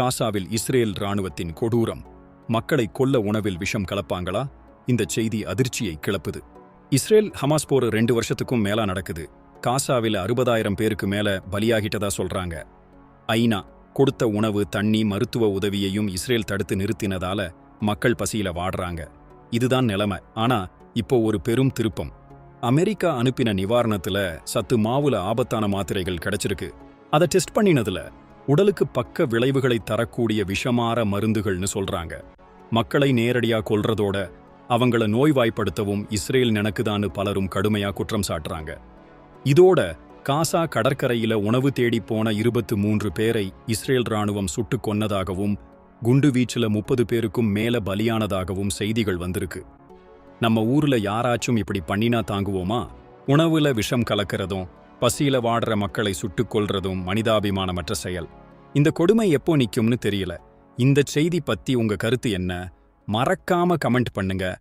காசாவில் இஸ்ரேல் ராணுவத்தின் கொடூரம். மக்களை கொல்ல உணவில் விஷம் கலப்பாங்களா? இந்த செய்தி அதிர்ச்சியை கிளப்புது. இஸ்ரேல் ஹமாஸ் போர் ரெண்டு வருஷத்துக்கும் மேலா நடக்குது. காசாவில் அறுபதாயிரம் பேருக்கு மேல பலியாகிட்டதா சொல்றாங்க. ஐநா கொடுத்த உணவு தண்ணி மருத்துவ உதவியையும் இஸ்ரேல் தடுத்து நிறுத்தினதால மக்கள் பசியில வாடுறாங்க. இதுதான் நிலைமை. ஆனா இப்போ ஒரு பெரும் திருப்பம். அமெரிக்கா அனுப்பின நிவாரணத்துல சத்து மாவுல ஆபத்தான மாத்திரைகள் கிடைச்சிருக்கு. அதை டெஸ்ட் பண்ணினதுல உடலுக்கு பக்க விளைவுகளை தரக்கூடிய விஷமாற மருந்துகள்னு சொல்றாங்க. மக்களை நேரடியா கொல்றதோட அவங்கள நோய்வாய்ப்படுத்தவும் இஸ்ரேல் நினைக்குதான்னு பலரும் கடுமையா குற்றம் சாட்டுறாங்க. இதோட காசா கடற்கரையில உணவு தேடி போன இருபத்து மூன்று பேரை இஸ்ரேல் ராணுவம் சுட்டு கொன்னதாகவும் குண்டு வீச்சுல முப்பது பேருக்கும் மேல பலியானதாகவும் செய்திகள் வந்திருக்கு. நம்ம ஊர்ல யாராச்சும் இப்படி பண்ணினா தாங்குவோமா? உணவுல விஷம் கலக்கிறதும் பசியில வாடுற மக்களை சுட்டுக் கொல்றதும் மனிதாபிமானமற்ற செயல். இந்த கொடுமை எப்போ நிக்கும்னு தெரியல. இந்த செய்தி பத்தி உங்க கருத்து என்ன? மறக்காம கமெண்ட் பண்ணுங்க.